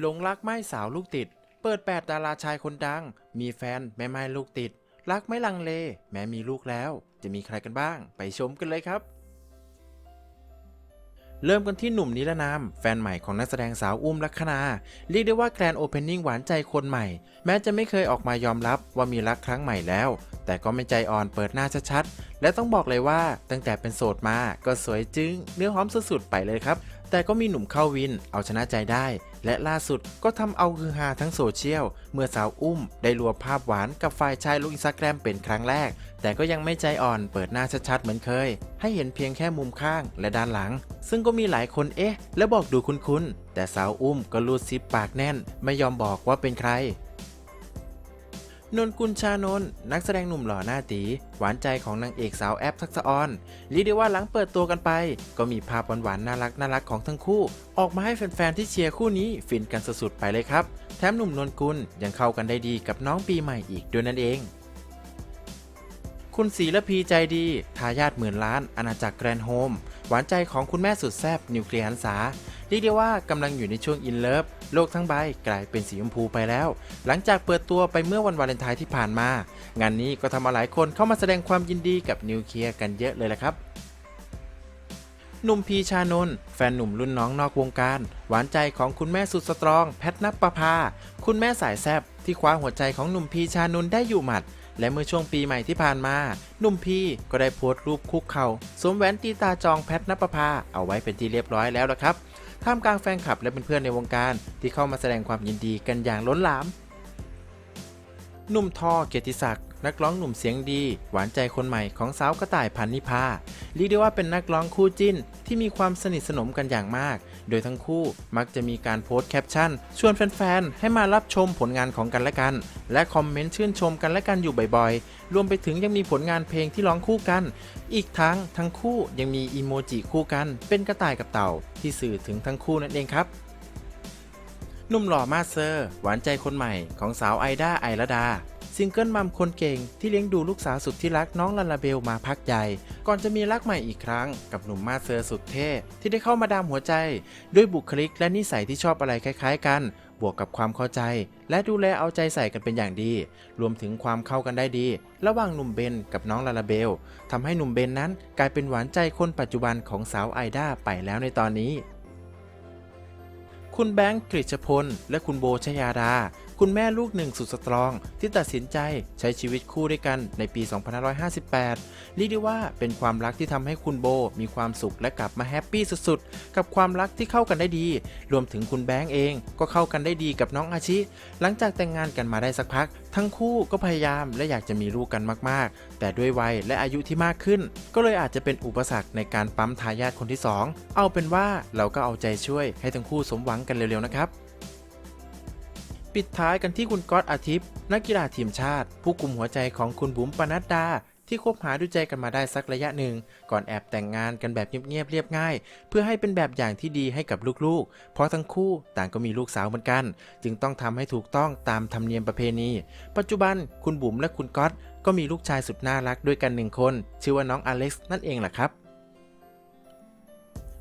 หลงรักไม่สาวลูกติด เปิดแปดดาราชายคนดัง มีแฟนแม่ไม้ลูกติด รักไม่ลังเล แม้มีลูกแล้ว จะมีใครกันบ้าง ไปชมกันเลยครับ เริ่มกันที่หนุ่มนิรนาม แฟนใหม่ของนักแสดงสาวอุ้มลักษณา เรียกได้ว่าแกรนโอเพนนิ่งหวานใจคนใหม่ แม้จะไม่เคยออกมายอมรับว่ามีรักครั้งใหม่แล้ว แต่ก็ไม่ใจอ่อนเปิดหน้าชัดๆและต้องบอกเลยว่าตั้งแต่เป็นโสดมาก็สวยจึง้งเนื้อหอมสุดๆไปเลยครับ แต่ก็มีหนุ่มเข้าวินเอาชนะใจได้ และล่าสุดก็ทำเอาฮือฮาทั้งโซเชียล เมื่อสาวอุ้มได้รวมภาพหวานกับฝ่ายชายลงอินสตาแกรมเป็นครั้งแรก แต่ก็ยังไม่ใจอ่อนเปิดหน้าชัดๆเหมือนเคย ให้เห็นเพียงแค่มุมข้างและด้านหลัง ซึ่งก็มีหลายคนเอ๊ะ แล้วบอกดูคุ้นๆแต่สาวอุ้มก็รูดซิปปากแน่น ไม่ยอมบอกว่าเป็นใคร นนกุลชานนท์นักแสดงหนุ่มหล่อหน้าตี หวานใจของนางเอกสาวแอปทักษะออนเรียกได้ว่าหลังเปิดตัวกันไป ก็มีภาพหวานๆน่ารักน่ารักของทั้งคู่ ออกมาให้แฟนๆที่เชียร์คู่นี้ฟินกันสุดๆไปเลยครับ แถมหนุ่มนนกุลยังเข้ากันได้ดีกับน้องปีใหม่อีกด้วยนั่นเอง คุณศรีละพีใจดี ทายาทหมื่นล้าน อาณาจักรแกรนด์โฮม หวานใจของคุณแม่สุดแซ่บนิวเคลียร์หันษาเรียกได้ว่ากำลังอยู่ในช่วงอินเลิฟ โลกทั้งใบกลายเป็นสีชมพูไปแล้ว หลังจากเปิดตัวไปเมื่อวันวาเลนไทน์ที่ผ่านมา งานนี้ก็ทำเอาหลายคนเข้ามาแสดงความยินดีกับนิวเคลียร์กันเยอะเลยละครับหนุ่มพีชานนท์แฟนหนุ่มรุ่นน้องนอกวงการ หวานใจของคุณแม่สุดสตรอง แพทนับประภา คุณแม่สายแซบ ที่คว้าหัวใจของหนุ่มพีชานนได้อยู่หมัด และเมื่อช่วงปีใหม่ที่ผ่านมา หนุ่มพีก็ได้โพสต์รูปคุกเขา่าสวมแหวนตีตาจองแพทนับประภาเอาไว้เป็นที่เรียบร้อยแล้วละครับท่ามกลางแฟนคลับและเพื่อนๆในวงการที่เข้ามาแสดงความยินดีกันอย่างล้นหลาม หนุ่มทอเกียรติศักดิ์นักร้องหนุ่มเสียงดี หวานใจคนใหม่ของสาวกระต่ายพันนิพาเรียกได้ว่าเป็นนักร้องคู่จิ้น ที่มีความสนิทสนมกันอย่างมาก โดยทั้งคู่มักจะมีการโพสต์แคปชั่น ชวนแฟนๆ ให้มารับชมผลงานของกันและกัน และคอมเมนต์ชื่นชมกันและกันอยู่บ่อยๆ รวมไปถึงยังมีผลงานเพลงที่ร้องคู่กัน อีกทั้งทั้งคู่ยังมีอีโมจิคู่กัน เป็นกระต่ายกับเต่า ที่สื่อถึงทั้งคู่นั่นเองครับ นุ่มหล่อมาสเซอร์ หวานใจคนใหม่ของสาวไอด้าไอระดา ซิงเกิลมัมคนเก่งที่เลี้ยงดูลูกสาวสุดที่รักน้องลาลาเบลมาพักใหญ่ ก่อนจะมีรักใหม่อีกครั้ง กับหนุ่มมาสเซอร์สุดเท่ที่ได้เข้ามาดามหัวใจ ด้วยบุคลิกและนิสัยที่ชอบอะไรคล้ายๆกัน บวกกับความเข้าใจ และดูแลเอาใจใส่กันเป็นอย่างดี รวมถึงความเข้ากันได้ดี ระหว่างหนุ่มเบนกับน้องลาลาเบลทำให้หนุ่มเบนนั้นกลายเป็นหวานใจคนปัจจุบันของสาวไอด้าไปแล้วในตอนนี้ คุณแบงค์กฤษพล และคุณโบชยาดา คุณแม่ลูกหนึ่งสุดสตรอง ที่ตัดสินใจใช้ชีวิตคู่ด้วยกันในปี 2558 เรียกได้ว่าเป็นความรักที่ทำให้คุณโบมีความสุขและกลับมาแฮปปี้สุดๆ กับความรักที่เข้ากันได้ดี รวมถึงคุณแบงค์เองก็เข้ากันได้ดีกับน้องอาชิ หลังจากแต่งงานกันมาได้สักพัก ทั้งคู่ก็พยายามและอยากจะมีลูกกันมากๆ แต่ด้วยวัยและอายุที่มากขึ้น ก็เลยอาจจะเป็นอุปสรรคในการปั๊มทายาทคนที่สองเอาเป็นว่าเราก็เอาใจช่วยให้ทั้งคู่สมหวังกันเร็วๆนะครับ ปิดท้ายกันที่คุณก๊อตอาทิตย์ นักกีฬาทีมชาติ ผู้กุมหัวใจของคุณบุ๋มปนัดดา ที่คบหาดูใจกันมาได้สักระยะหนึ่ง ก่อนแอบแต่งงานกันแบบเงียบๆเรียบง่าย เพื่อให้เป็นแบบอย่างที่ดีให้กับลูกๆ เพราะทั้งคู่ต่างก็มีลูกสาวเหมือนกัน จึงต้องทำให้ถูกต้องตามธรรมเนียมประเพณี ปัจจุบันคุณบุ๋มและคุณก๊อตก็มีลูกชายสุดน่ารักด้วยกันหนึ่งคน ชื่อว่าน้องอเล็กซ์นั่นเองแหละครับ